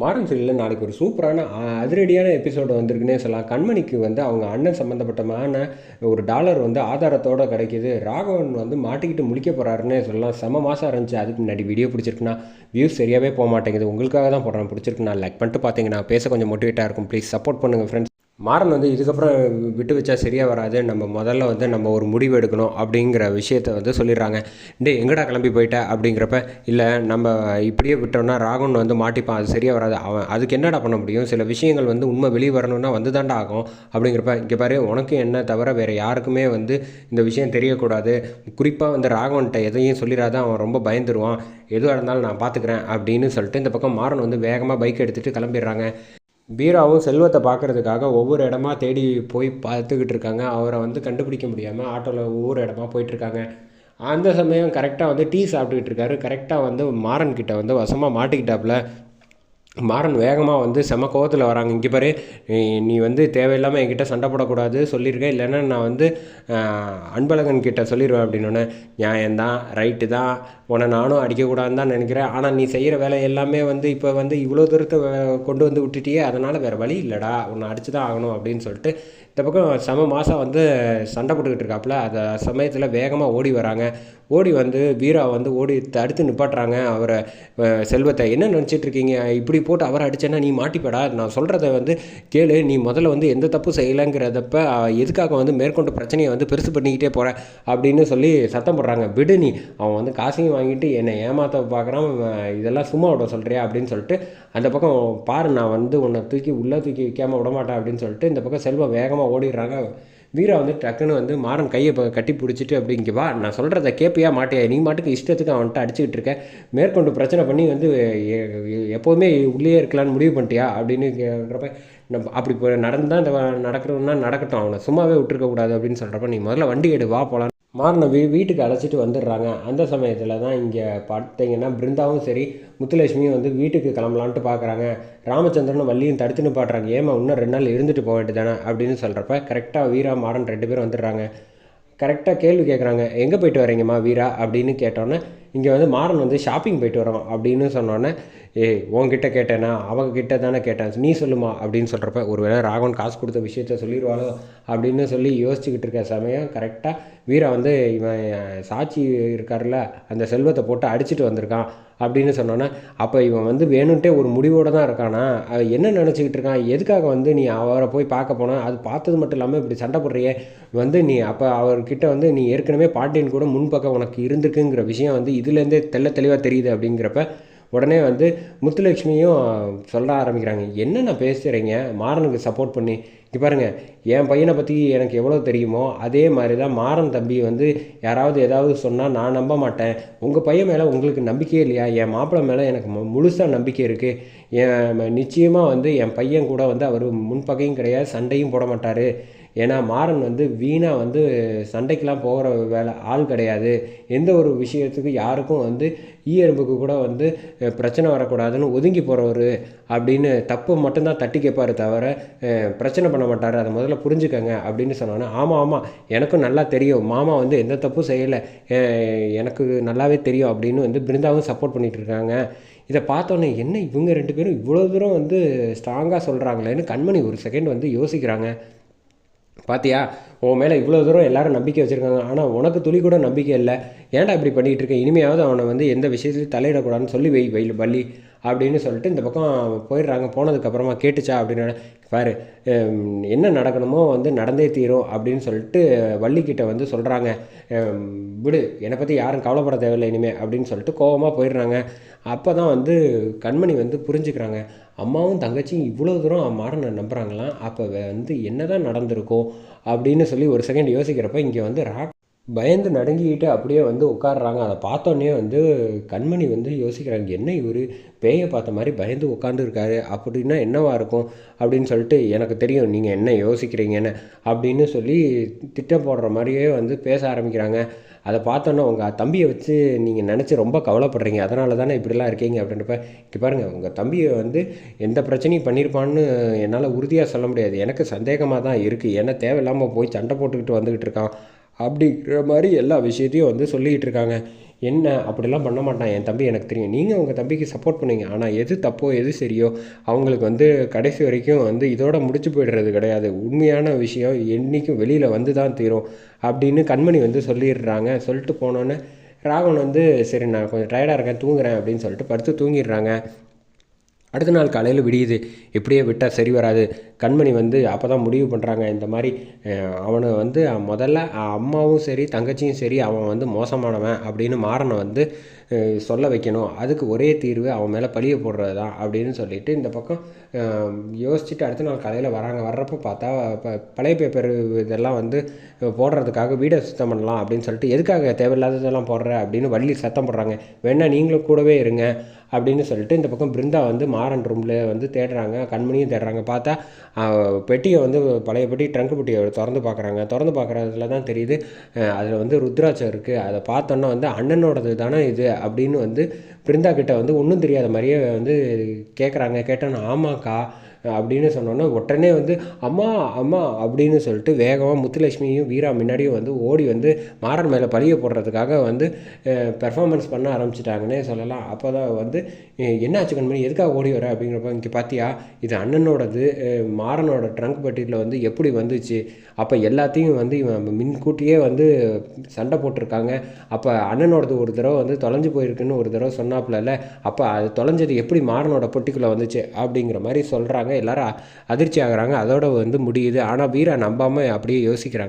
மாறன் சீரியலில் நாளைக்கு ஒரு சூப்பரான அதிரடியான எபிசோடு வந்திருக்குன்னே சொல்லலாம். கண்மணிக்கு வந்து அவங்க அண்ணன் சம்மந்தப்பட்டமான ஒரு டாலர் வந்து ஆதாரத்தோட கிடைக்கிது. ராகவன் வந்து மாட்டிக்கிட்டு முழிக்க போகிறாருன்னே சொல்லலாம். செம மாதம் இருந்துச்சு. அதுக்கு முன்னாடி வீடியோ பிடிச்சிருக்குன்னா வியூஸ் சரியாகவே போக மாட்டேங்குது. உங்களுக்காக தான் போடுறேன் பிடிச்சிருக்குன்னா லைக் பண்ணிட்டு பார்த்தீங்கன்னா பேச கொஞ்சம் மோட்டிவேட்டாக இருக்கும். ப்ளீஸ் சப்போர்ட் பண்ணுங்கள் ஃப்ரெண்ட்ஸ் மாறன் வந்து இதுக்கப்புறம் விட்டு வச்சா சரியாக வராது. நம்ம முதல்ல வந்து நம்ம ஒரு முடிவு எடுக்கணும் அப்படிங்கிற விஷயத்த வந்து சொல்லிடுறாங்க. டே எங்கடா கிளம்பி போயிட்ட? அப்படிங்கிறப்ப இல்லை நம்ம இப்படியே விட்டோம்னா ராகவன் வந்து மாட்டிப்பான். அது சரியாக வராது. அவன் அதுக்கு என்னடா பண்ண முடியும்? சில விஷயங்கள் வந்து உண்மை வெளியே வரணும்னா வந்து தாண்டா ஆகும். அப்படிங்கிறப்ப இங்கே பாரு உனக்கு என்ன தவிர வேறு யாருக்குமே வந்து இந்த விஷயம் தெரியக்கூடாது. குறிப்பாக வந்து ராகவன்கிட்ட எதையும் சொல்லிடாத. அவன் ரொம்ப பயந்துருவான். எதுவாக இருந்தாலும் நான் பார்த்துக்கிறேன் அப்படின்னு சொல்லிட்டு இந்த பக்கம் மாறன் வந்து வேகமாக பைக் எடுத்துகிட்டு கிளம்பிடுறாங்க. பீராவும் செல்வத்தை பார்க்கறதுக்காக ஒவ்வொரு இடமா தேடி போய் பார்த்துக்கிட்டு இருக்காங்க. அவரை வந்து கண்டுபிடிக்க முடியாமல் ஆட்டோவில் ஒவ்வொரு இடமா போயிட்டுருக்காங்க. அந்த சமயம் கரெக்டாக வந்து டீ சாப்பிட்டுக்கிட்டு இருக்காரு. கரெக்டாக வந்து மாறன்கிட்ட வந்து வசமாக மாட்டிக்கிட்டாப்புல. மாறன் வேகமாக வந்து செம கோவத்தில் வராங்க. இங்கே பாரு நீ- நீ வந்து தேவையில்லாமல் என்கிட்ட சண்டை போடக்கூடாது சொல்லியிருக்கேன் இல்லைன்னா நான் வந்து அன்பழகன் கிட்ட சொல்லிடுவேன் அப்படின்னோடனே நியாயம்தான் ரைட்டு தான். உன்னை நானும் அடிக்கக்கூடாதுன்னு தான் நினைக்கிறேன். ஆனால் நீ செய்கிற வேலை எல்லாமே வந்து இப்போ வந்து இவ்வளோ தூரத்தை கொண்டு வந்து விட்டுட்டியே அதனால் வேறு வழி இல்லைடா. உன்னை அடிச்சு தான் ஆகணும் அப்படின்னு சொல்லிட்டு இந்த பக்கம் செம மாதம் வந்து சண்டை போட்டுக்கிட்டு இருக்காப்புல அந்த சமயத்தில் வேகமாக ஓடி வராங்க. ஓடி வந்து வீரா வந்து ஓடி தடுத்து நிப்பாட்டுறாங்க. அவரை செல்வத்தை. என்ன நினச்சிட்டு இருக்கீங்க? இப்படி போட்டு அவரை அடிச்சேன்னா நீ மாட்டிப்படா. நான் சொல்கிறத வந்து கேளு. நீ முதல்ல வந்து எந்த தப்பு செய்யலைங்கிறதப்ப எதுக்காக வந்து மேற்கொண்டு பிரச்சனையை வந்து பெருசு பண்ணிக்கிட்டே போகிற அப்படின்னு சொல்லி சத்தம் போடுறாங்க. விடு நீ. அவன் வந்து காசையும் வாங்கிட்டு என்னை ஏமாற்ற பார்க்குறான். இதெல்லாம் சும்மா விட சொல்கிறியா அப்படின்னு சொல்லிட்டு அந்த பக்கம் பாரு நான் வந்து உன்னை தூக்கி உள்ளே தூக்கி வைக்காமல் விட மாட்டேன் அப்படின்னு சொல்லிட்டு இந்த பக்கம் செல்வம் வேகமாக ஓடிடுறாங்க. வீரா வந்து டக்குன்னு வந்து மாறன் கையை இப்போ கட்டி பிடிச்சிட்டு அப்படி இங்கே வா. நான் சொல்கிறத கேட்பியா மாட்டியா? நீ மாட்டுக்கு இஷ்டத்துக்கு அவன்கிட்ட அடிச்சுக்கிட்டு இருக்க. மேற்கொண்டு பிரச்சனை பண்ணி வந்து எ- எப்போவுமே உள்ளே இருக்கலாம்னு முடிவு பண்ணிட்டியா? அப்படின்னு கேட்குறப்ப நம்ம அப்படி இப்போ நடந்தால் இந்த நடக்கிறோன்னா நடக்கட்டும். அவனை சும்மாவே விட்டுருக்கக்கூடாது அப்படின்னு சொல்கிறப்ப நீ முதல்ல வண்டி எடு வா போகலாம் மாறனை வீ வீட்டுக்கு அழைச்சிட்டு வந்துடுறாங்க. அந்த சமயத்தில் தான் இங்கே பார்த்தீங்கன்னா பிருந்தாவும் சரி முத்துலட்சுமியும் வந்து வீட்டுக்கு கிளம்பலான்ட்டு பார்க்குறாங்க ராமச்சந்திரனும் வள்ளியும் தடுத்து நிப்பாட்டுறாங்க. ஏமா இன்னும் ரெண்டு நாள் இருந்துட்டு போக வேண்டியதானே அப்படின்னு சொல்கிறப்ப கரெக்டாக வீரா மாறன் ரெண்டு பேரும் வந்துடுறாங்க. கரெக்டாக கேள்வி கேட்குறாங்க எங்கே போயிட்டு வரீங்கம்மா வீரா? அப்படின்னு கேட்டோன்னே இங்கே வந்து மாறன் வந்து ஷாப்பிங் போயிட்டு வரோம் அப்படின்னு சொன்னோன்னே ஏய் உன்கிட்ட கேட்டேனா? அவங்க கிட்ட தானே கேட்டேன். நீ சொல்லுமா? அப்படின்னு சொல்கிறப்ப ஒருவேளை ராகவன் காசு கொடுத்த விஷயத்த சொல்லிடுவாளோ? அப்படின்னு சொல்லி யோசிச்சுக்கிட்டு இருக்க சமயம் கரெக்டாக வீரா வந்து இவன் சாட்சி இருக்கார்ல அந்த செல்வத்தை போட்டு அடிச்சிட்டு வந்திருக்கான் அப்படின்னு சொன்னோன்னே அப்போ இவன் வந்து வேணுன்ட்டே ஒரு முடிவோடு தான் இருக்கானா? என்ன நினச்சிக்கிட்டு இருக்கான்? எதுக்காக வந்து நீ அவரை போய் பார்க்க போனால் அது பார்த்தது மட்டும் இல்லாமல் இப்படி சண்டை போடுறியே? வந்து நீ அப்போ அவர்கிட்ட வந்து நீ ஏற்கனவே பாண்டியன் கூட முன்பக்கம் உனக்கு இருந்திருக்குங்கிற விஷயம் வந்து இதுலேருந்தே தெள்ள தெளிவாக தெரியுது அப்படிங்கிறப்ப உடனே வந்து முத்துலட்சுமியும் சொல்ல ஆரம்பிக்கிறாங்க. என்னென்ன பேசுகிறீங்க மாறனுக்கு சப்போர்ட் பண்ணி இங்கே பாருங்கள் என் பையனை பற்றி எனக்கு எவ்வளோ தெரியுமோ அதே மாதிரி தான் மாறன் தம்பி வந்து யாராவது ஏதாவது சொன்னால் நான் நம்ப மாட்டேன். உங்கள் பையன் மேலே உங்களுக்கு நம்பிக்கையே இல்லையா? என் மாப்பிள்ளை மேலே எனக்கு முழுசாக நம்பிக்கை இருக்குது என் நிச்சயமாக வந்து என் பையன் கூட வந்து அவர் முன்பகையும் கிடையாது சண்டையும் போட மாட்டார். ஏன்னா மாறன் வந்து வீணாக வந்து சண்டைக்கெலாம் போகிற வேலை ஆள் கிடையாது. எந்த ஒரு விஷயத்துக்கு யாருக்கும் வந்து ஈயெறும்புக்கு கூட வந்து பிரச்சனை வரக்கூடாதுன்னு ஒதுங்கி போகிறவர் அப்படின்னு தப்பு மட்டும்தான் தட்டி கேட்பாரு தவிர பிரச்சனை பண்ண மாட்டார். அதை முதல்ல புரிஞ்சுக்கங்க அப்படின்னு சொன்னோன்னே ஆமாம் ஆமாம் எனக்கும் நல்லா தெரியும். மாமா வந்து எந்த தப்பும் செய்யலை. எனக்கு நல்லாவே தெரியும் அப்படின்னு வந்து பிருந்தாவும் சப்போர்ட் பண்ணிகிட்ருக்காங்க இருக்காங்க. இதை பார்த்தோன்னே என்ன இவங்க ரெண்டு பேரும் இவ்வளோ தூரம் வந்து ஸ்ட்ராங்காக சொல்கிறாங்களேன்னு கண்மணி ஒரு செகண்ட் வந்து யோசிக்கிறாங்க. பாத்தியா உன் மேலே இவ்வளோ தூரம் எல்லாரும் நம்பிக்கை வச்சுருக்காங்க. ஆனால் உனக்கு துளி கூட நம்பிக்கை இல்லை. ஏன்டா இப்படி பண்ணிகிட்டு இருக்கேன் இனிமையாவது அவனை வந்து எந்த விஷயத்துலையும் தலையிடக்கூடாதுன்னு சொல்லி வை வை பள்ளி அப்படின்னு சொல்லிட்டு இந்த பக்கம் போயிடுறாங்க. போனதுக்கப்புறமா கேட்டுச்சா அப்படின்னு பாரு என்ன நடக்கணுமோ வந்து நடந்தே தீரும் அப்படின்னு சொல்லிட்டு வள்ளிக்கிட்ட வந்து சொல்கிறாங்க விடு என்னை பற்றி யாரும் கவலைப்பட தேவையில்லை இனிமே அப்படின்னு சொல்லிட்டு கோபமாக போயிடுறாங்க. அப்போ தான் வந்து கண்மணி வந்து புரிஞ்சுக்கிறாங்க. அம்மாவும் தங்கச்சியும் இவ்வளோ தூரம் மாறனை நம்புகிறாங்களாம் அப்போ வந்து என்னதான் நடந்திருக்கும் அப்படின்னு சொல்லி ஒரு செகண்ட் யோசிக்கிறப்ப இங்கே வந்து ராக் பயந்து நடுங்கிக்கிட்டு அப்படியே வந்து உட்காடுறாங்க அதை பார்த்தோன்னே வந்து கண்மணி வந்து யோசிக்கிறாங்க என்ன இவர்? பேயை பார்த்த மாதிரி பயந்து உட்காந்துருக்காரு அப்படின்னா என்னவா இருக்கும்? அப்படின்னு சொல்லிட்டு எனக்கு தெரியும். நீங்கள் என்ன யோசிக்கிறீங்கன்னு. அப்படின்னு சொல்லி திட்டம் போடுற மாதிரியே வந்து பேச ஆரம்பிக்கிறாங்க. அதை பார்த்தோன்னே உங்கள் தம்பியை வச்சு நீங்கள் நினச்சி ரொம்ப கவலைப்படுறீங்க. அதனால தானே இப்படிலாம் இருக்கீங்க? அப்படின்றப்ப இங்கே பாருங்கள் உங்கள் தம்பியை வந்து எந்த பிரச்சனையும் பண்ணியிருப்பான்னு என்னால் உறுதியாக சொல்ல முடியாது. எனக்கு சந்தேகமாக தான் இருக்குது ஏன்னா தேவையில்லாமல் போய் சண்டை போட்டுக்கிட்டு வந்துக்கிட்டு இருக்கான். அப்படிங்கிற மாதிரி எல்லா விஷயத்தையும் வந்து சொல்லிக்கிட்டு இருக்காங்க. என்ன? அப்படிலாம் பண்ண மாட்டான். என் தம்பி எனக்கு தெரியும். நீங்கள் உங்கள் தம்பிக்கு சப்போர்ட் பண்ணுவீங்க ஆனால் எது தப்போ எது சரியோ அவங்களுக்கு வந்து கடைசி வரைக்கும் வந்து இதோட முடிச்சு போயிடுறது கிடையாது. உண்மையான விஷயம் என்றைக்கும் வெளியில் வந்து தான் தீரும் அப்படின்னு கண்மணி வந்து சொல்லிடுறாங்க. சொல்லிட்டு போனோன்னே ராகவன் வந்து சரி நான் கொஞ்சம் டயர்டாக இருக்கேன் தூங்குறேன் அப்படின்னு சொல்லிட்டு படுத்து தூங்கிடுறாங்க. அடுத்த நாள் காலையில் விடியுது. இப்படியே விட்டால் சரி வராது. கண்மணி வந்து அப்போ தான் முடிவு பண்ணுறாங்க இந்த மாதிரி அவனை வந்து முதல்ல அம்மாவும் சரி தங்கச்சியும் சரி அவன் வந்து மோசமானவன் அப்படின்னு மாறனை வந்து சொல்ல வைக்கணும். அதுக்கு ஒரே தீர்வு அவன் மேலே பழிய போடுறது தான் அப்படின்னு சொல்லிட்டு இந்த பக்கம் யோசிச்சுட்டு அடுத்த நாள் காலையில் வராங்க. வர்றப்போ பார்த்தா ப பழைய பேப்பர் இதெல்லாம் வந்து போடுறதுக்காக வீடை சுத்தம் பண்ணலாம் அப்படின்னு சொல்லிட்டு எதுக்காக தேவையில்லாததெல்லாம் போடுற அப்படின்னு வள்ளி சத்தம் போடுறாங்க. வேணா நீங்களும் கூடவே இருங்க. அப்படின்னு சொல்லிட்டு இந்த பக்கம் பிருந்தா வந்து மாறன் ரூமில் வந்து தேடுறாங்க கண்மணியும் தேடுறாங்க. பார்த்தா பெட்டியை வந்து பழைய பெட்டி ட்ரங்க் பெட்டியை திறந்து பார்க்குறாங்க. திறந்து பார்க்குறதுல தான் தெரியுது அதில் வந்து ருத்ராட்சம் இருக்குது அதை பார்த்தோன்னா வந்து அண்ணனோடது தானே இது அப்படின்னு வந்து பிருந்தா கிட்ட வந்து ஒன்றும் தெரியாத மாதிரியே வந்து கேட்குறாங்க கேட்டோன்னா ஆமாக்கா அப்படின்னு சொன்னோன்னே உடனே வந்து அம்மா அம்மா அப்படின்னு சொல்லிட்டு வேகமாக முத்துலட்சுமியும் வீரா முன்னாடியும் வந்து ஓடி வந்து மாறன் மேலே பழிய போடுறதுக்காக வந்து பெர்ஃபார்மன்ஸ் பண்ண ஆரம்பிச்சிட்டாங்கன்னே சொல்லலாம். அப்போ தான் வந்து என்னாச்சு கண்மணி? எதுக்காக ஓடி வர? அப்படிங்கிறப்ப இங்கே பார்த்தியா இது அண்ணனோடது மாறனோட ட்ரங்க் பட்டியில் வந்து எப்படி வந்துச்சு? அப்போ எல்லாத்தையும் வந்து இவன் முன்கூட்டியே வந்து சண்டை போட்டிருக்காங்க. அப்போ அண்ணனோடது ஒரு தடவை வந்து தொலைஞ்சு போயிருக்குன்னு ஒரு தடவை சொன்னாப்புலல அப்போ அது தொலைஞ்சது எப்படி மாறனோட பொட்டிக்குள்ளே வந்துச்சு? அப்படிங்கிற மாதிரி சொல்கிறாங்க எல்லாரும் அதிர்ச்சி ஆகுறாங்க அதோட வந்து முடியுது. ஆனால் வீரா நம்பாமல் அப்படியே யோசிக்கிறாங்க.